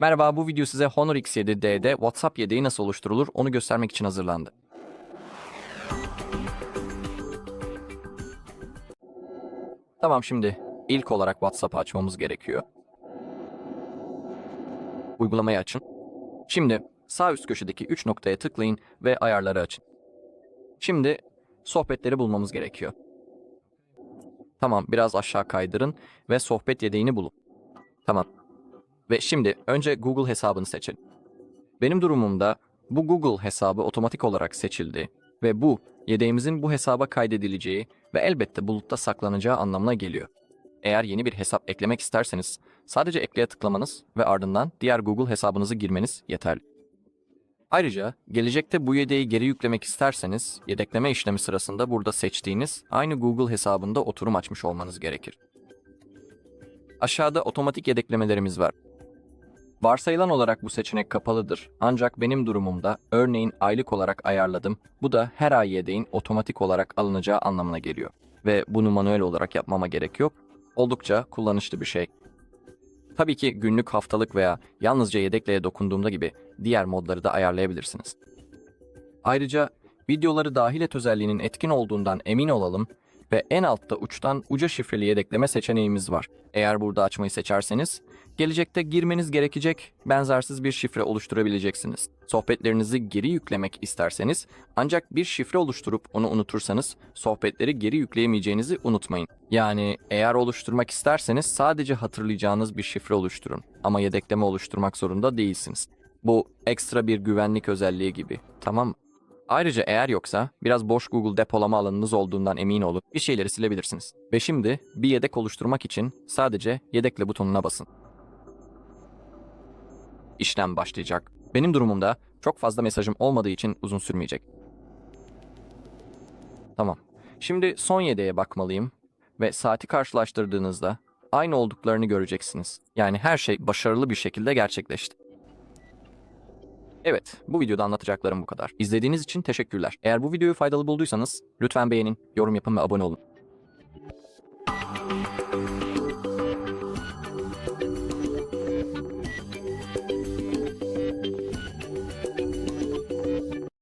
Merhaba bu video size Honor X7D'de WhatsApp yedeği nasıl oluşturulur onu göstermek için hazırlandı. Tamam şimdi ilk olarak WhatsApp'ı açmamız gerekiyor. Uygulamayı açın. Şimdi sağ üst köşedeki 3 noktaya tıklayın ve ayarları açın. Şimdi sohbetleri bulmamız gerekiyor. Tamam biraz aşağı kaydırın ve sohbet yedeğini bulun. Tamam. Ve şimdi önce Google hesabını seçin. Benim durumumda bu Google hesabı otomatik olarak seçildi ve bu yedeğimizin bu hesaba kaydedileceği ve elbette bulutta saklanacağı anlamına geliyor. Eğer yeni bir hesap eklemek isterseniz sadece ekleye tıklamanız ve ardından diğer Google hesabınızı girmeniz yeterli. Ayrıca gelecekte bu yedeği geri yüklemek isterseniz yedekleme işlemi sırasında burada seçtiğiniz aynı Google hesabında oturum açmış olmanız gerekir. Aşağıda otomatik yedeklemelerimiz var. Varsayılan olarak bu seçenek kapalıdır. Ancak benim durumumda örneğin aylık olarak ayarladım. Bu da her ay yedeğin otomatik olarak alınacağı anlamına geliyor. Ve bunu manuel olarak yapmama gerek yok. Oldukça kullanışlı bir şey. Tabii ki günlük, haftalık veya yalnızca yedekleye dokunduğumda gibi diğer modları da ayarlayabilirsiniz. Ayrıca videoları dahil et özelliğinin etkin olduğundan emin olalım ve en altta uçtan uca şifreli yedekleme seçeneğimiz var. Eğer burada açmayı seçerseniz, gelecekte girmeniz gerekecek benzersiz bir şifre oluşturabileceksiniz. Sohbetlerinizi geri yüklemek isterseniz, ancak bir şifre oluşturup onu unutursanız, sohbetleri geri yükleyemeyeceğinizi unutmayın. Yani eğer oluşturmak isterseniz sadece hatırlayacağınız bir şifre oluşturun ama yedekleme oluşturmak zorunda değilsiniz. Bu ekstra bir güvenlik özelliği gibi, tamam mı? Ayrıca eğer yoksa biraz boş Google depolama alanınız olduğundan emin olup bir şeyleri silebilirsiniz. Ve şimdi bir yedek oluşturmak için sadece yedekle butonuna basın. İşlem başlayacak. Benim durumumda çok fazla mesajım olmadığı için uzun sürmeyecek. Tamam. Şimdi son yedeğe bakmalıyım ve saati karşılaştırdığınızda aynı olduklarını göreceksiniz. Yani her şey başarılı bir şekilde gerçekleşti. Evet, bu videoda anlatacaklarım bu kadar. İzlediğiniz için teşekkürler. Eğer bu videoyu faydalı bulduysanız lütfen beğenin, yorum yapın ve abone olun.